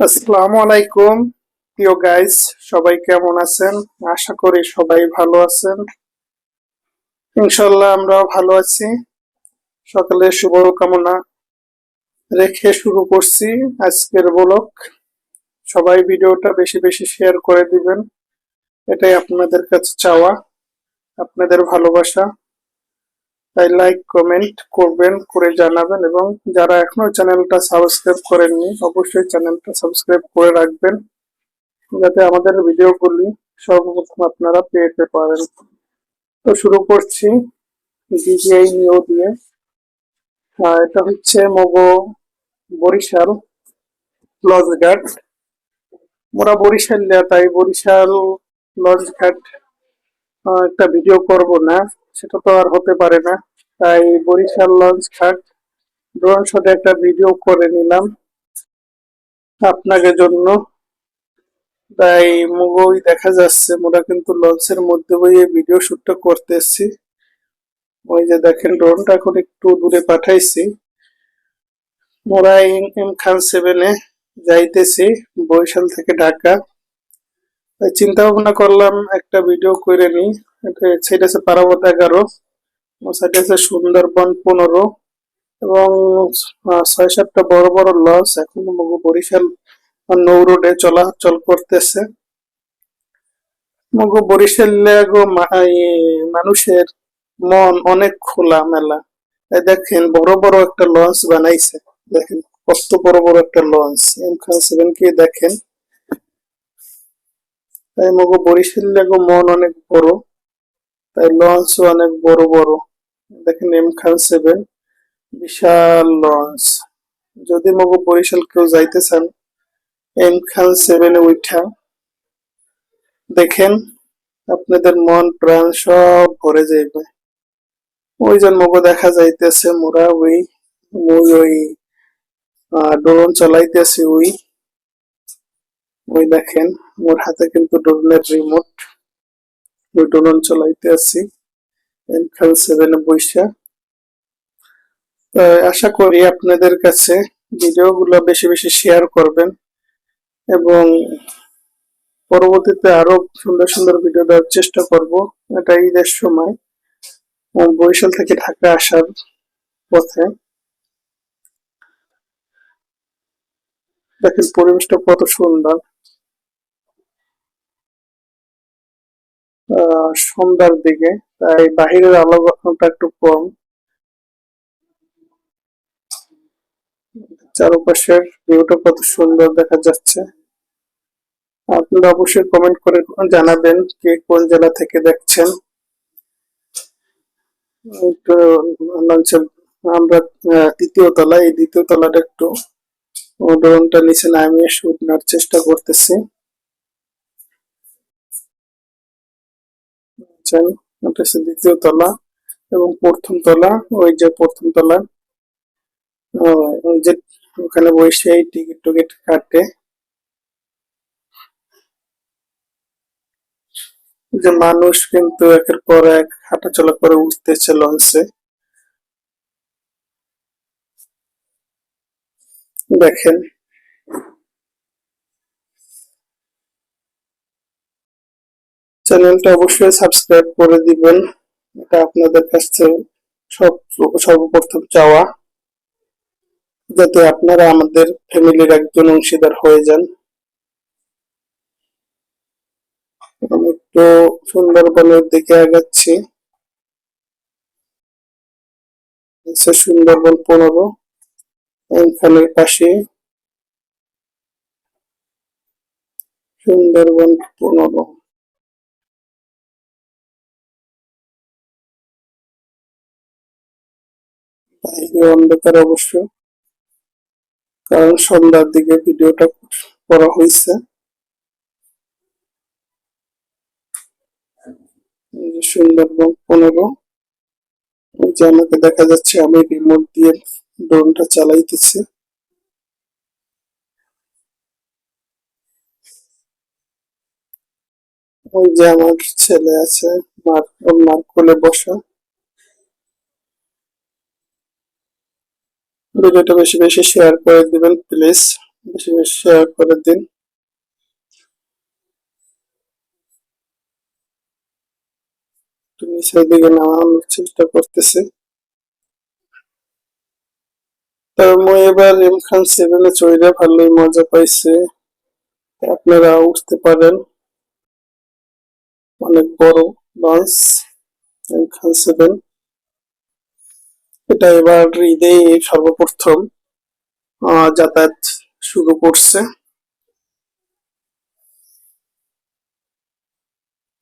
আসসালামু আলাইকুম। প্রিয় গাইস সবাই কেমন আছেন? আশা করি সবাই ভালো আছেন। ইনশাল্লাহ আমরাও ভালো আছি। সকালে শুভ কামনা রেখে শুরু করছি আজকের ব্লগ সবাই ভিডিওটা বেশি বেশি শেয়ার করে দিবেন। এটাই আপনাদের কাছে চাওয়া, আপনাদের ভালোবাসা। তাই লাইক কমেন্ট করবেন করে জানাবেন এবং যারা এখনও চ্যানেলটা সাবস্ক্রাইব করেননি অবশ্যই চ্যানেলটা সাবস্ক্রাইব করে রাখবেন যাতে আমাদের ভিডিওগুলি সর্বপ্রথম আপনারা পেতে পারেন। তো শুরু করছি ডিজিআই নিও দিয়ে। এটা হচ্ছে মগো বরিশাল লঞ্চ ঘাট মোরা বরিশাল তাই বরিশাল লঞ্চ ঘাট আহ, একটা ভিডিও করব না। সেটা তো আর হতে পারে না। তাই বরিশাল লঞ্চ ঘাট ড্রোন শটে একটা ভিডিও করে নিলাম আপনাদের জন্য। তাই মুগই দেখা যাচ্ছে মোরা কিন্তু লঞ্চের মধ্যে বইয়ে ভিডিও শুটটা করতে এসছি ওই যে দেখেন ড্রোনটা এখন একটু দূরে পাঠাইছি। মোরা এম খান সেভেনে যাইতেছি, বরিশাল থেকে ঢাকা। তাই চিন্তা ভাবনা করলাম একটা ভিডিও করে নি সেটা আছে পারাবত এগারো সেটা আছে সুন্দরবন পনেরো এবং ছয় সাতটা বড় বড় লঞ্চ এখন বরিশাল নৌ রোডে চলাচল করতেছে। মগু বরিশাল গো মা- মানুষের মন অনেক খোলা মেলা দেখেন বড় বড় একটা লঞ্চ বানাইছে। দেখেন কত বড় বড় একটা লঞ্চ এম সেভেন কে দেখেন। তাই মগু বরিশাল গো মন অনেক বড়। তাই লঞ্চ অনেক বড় বড়। দেখেন এম খান সেভেন বিশাল লঞ্চ যদি মগু বরিশাল কেউ যাইতে চান এম খান সেভেনে উঠা দেখেন, আপনাদের মন প্রাণ সব ভরে যাইবে। ওই যে মগো দেখা যাইতেছে, মোরা ওই ওই ওই ড্রোন চালাইতেছি ওই। ওই দেখেন, মোর হাতে কিন্তু ড্রোনের রিমোট ড্রোন চালাইতে আছি এম খান সেভেনে বৈশা আশা করি আপনাদের কাছে ভিডিওগুলো বেশি বেশি শেয়ার করবেন এবং পরবর্তীতে আরও সুন্দর সুন্দর ভিডিও দেওয়ার চেষ্টা করব। এটা ঈদের সময় বরিশাল থেকে ঢাকা আসার পথে। দেখেন পরিবেশটা কত সুন্দর। সন্ধ্যার দিকে, তাই বাহিরের আলোটা একটু কম। চারপাশের ভিউটা কত সুন্দর দেখা যাচ্ছে। আপনারা অবশ্যই কমেন্ট করে জানাবেন কে কোন জেলা থেকে দেখছেন। একটু আমরা দ্বিতীয় তলা এই দ্বিতীয় তলাটা একটু ড্রোনটা নিচে নামিয়ে শুট নেওয়ার চেষ্টা করতেছি। চল ওটা হচ্ছে দ্বিতীয় তলা এবং প্রথম তলা, ওই যে প্রথম তলা। যে ওখানে বসে টিকিট টুকিট কাটে। যে মানুষ কিন্তু একের পর এক হাঁটাচলা করে উঠতেছে লঞ্চে। দেখেন। চ্যানেলটা অবশ্যই সাবস্ক্রাইব করে দিবেন। এটা আপনাদের কাছে সব সর্বপ্রথম চাওয়া। যাতে আপনারা আমাদের ফ্যামিলির একজন অংশীদার হয়ে যান। আমি একটু সুন্দরবনের দিকে আগাচ্ছি। সুন্দরবন পনেরো এখানের পাশে। সুন্দরবন পনেরো। বাইরে অন্ধকার অবশ্য। কারণ সন্ধ্যার দিকে ভিডিওটা করা হয়েছে। সুন্দরবন পনেরো, ওই যে আমাকে দেখা যাচ্ছে, আমি রিমোট দিয়ে ড্রোনটা চালাইতেছি। ওই যে আমার ছেলে আছে, মার মার কোলে বসা। ভিডিওটা বেশি বেশি শেয়ার করে দিবেন প্লিজ বেশি বেশি শেয়ার করে দিন। চেষ্টা করতেছি। এবার ভালোই মজা আপনারা উঠতে পারেন। অনেক বড় লঞ্চ এম খান সেভেন এটা এবার ঈদে সর্বপ্রথম যাতায়াত শুরু করছে।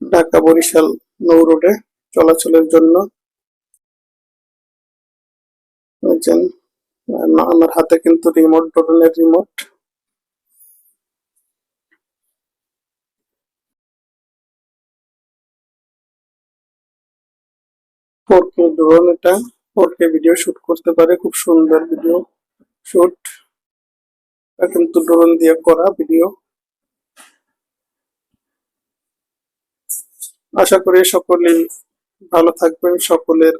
ঢাকা বরিশাল নৌ রোডে চলাচলের জন্য? আমার হাতে কিন্তু রিমোট ড্রোনের রিমোট ড্রোন এটা। ফোর কে ভিডিও শুট করতে পারে, খুব সুন্দর ভিডিও শুট কিন্তু ড্রোন দিয়ে করা ভিডিও আশা করি সকলেই ভালো থাকবেন, সকলের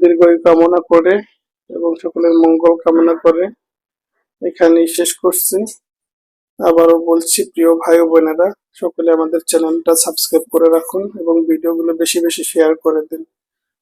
দীর্ঘায়ু কামনা করে এবং সকলের মঙ্গল কামনা করে। এখানেই শেষ করছি। আবারও বলছি, প্রিয় ভাই বোনেরা, সকলে আমাদের চ্যানেলটা সাবস্ক্রাইব করে রাখুন এবং ভিডিওগুলো বেশি বেশি শেয়ার করে দিন।